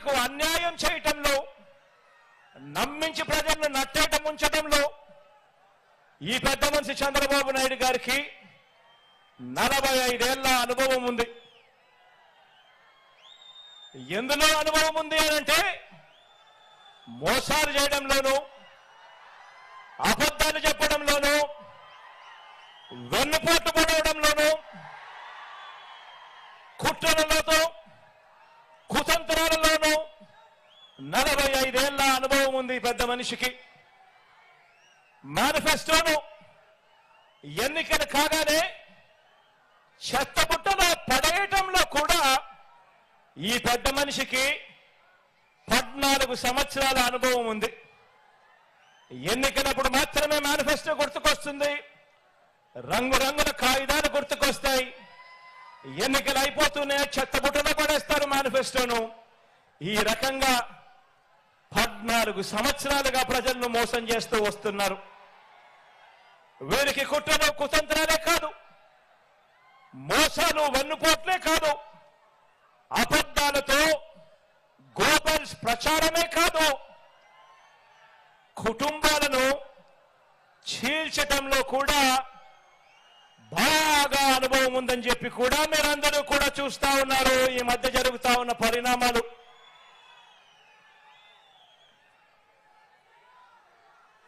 ప్రజలకు అన్యాయం చేయటంలో నమ్మించి ప్రజలను నట్టేట ముంచడంలో ఈ పెద్ద మనిషి చంద్రబాబు నాయుడు గారికి నలభై ఐదేళ్ళ అనుభవం ఉంది. ఎందులో అనుభవం ఉంది అంటే మోసాలు చేయడంలోనూ అబద్ధాలు చెప్పడంలోనూ వెన్నుపోటు పడవడంలోనూ కుట్రలతో కుతంత్రాలలోనూ నలభై ఐదేళ్ళ అనుభవం ఉంది పెద్ద మనిషికి. మేనిఫెస్టోను ఎన్నికలు కాగానే చెత్తబుట్టలో పడేయటంలో కూడా ఈ పెద్ద మనిషికి పద్నాలుగు సంవత్సరాల అనుభవం ఉంది. ఎన్నికలప్పుడు మాత్రమే మేనిఫెస్టో గుర్తుకొస్తుంది. రంగురంగుల కాగితాలు గుర్తుకొస్తాయి. ఎన్నికలు అయిపోతూనే చెత్తబుట్టలో పడేస్తారు మేనిఫెస్టోను. ఈ రకంగా పద్నాలుగు సంవత్సరాలుగా ప్రజలను మోసం చేస్తూ వస్తున్నారు. వీరికి కుట్రలు కుతంత్రాలే కాదు. మోసాలు వెన్నుపోట్లే కాదు. అబద్ధాలతో గోబల్స్ ప్రచారమే కాదు. కుటుంబాలను చీల్చటంలో కూడా బాగా అనుభవం ఉందని చెప్పి కూడా మీరందరూ కూడా చూస్తా ఉన్నారు. ఈ మధ్య జరుగుతా ఉన్న పరిణామాలు.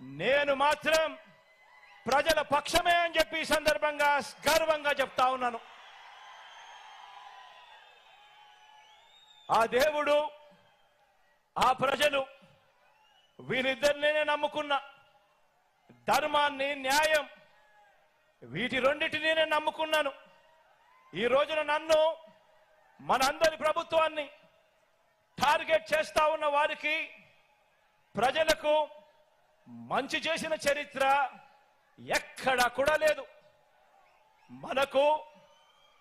నేను మాత్రం ప్రజల పక్షమే అని చెప్పి ఈ సందర్భంగా గర్వంగా చెప్తా ఉన్నాను. ఆ దేవుడు ఆ ప్రజలు వీరిద్దరినే నమ్ముకున్న ధర్మాన్ని న్యాయం వీటి రెండింటినీ నేను నమ్ముకున్నాను. ఈ రోజున నన్ను మనందరి ప్రభుత్వాన్ని టార్గెట్ చేస్తా ఉన్న వారికి ప్రజలకు మంచి చేసిన చరిత్ర ఎక్కడా కూడా లేదు. మనకు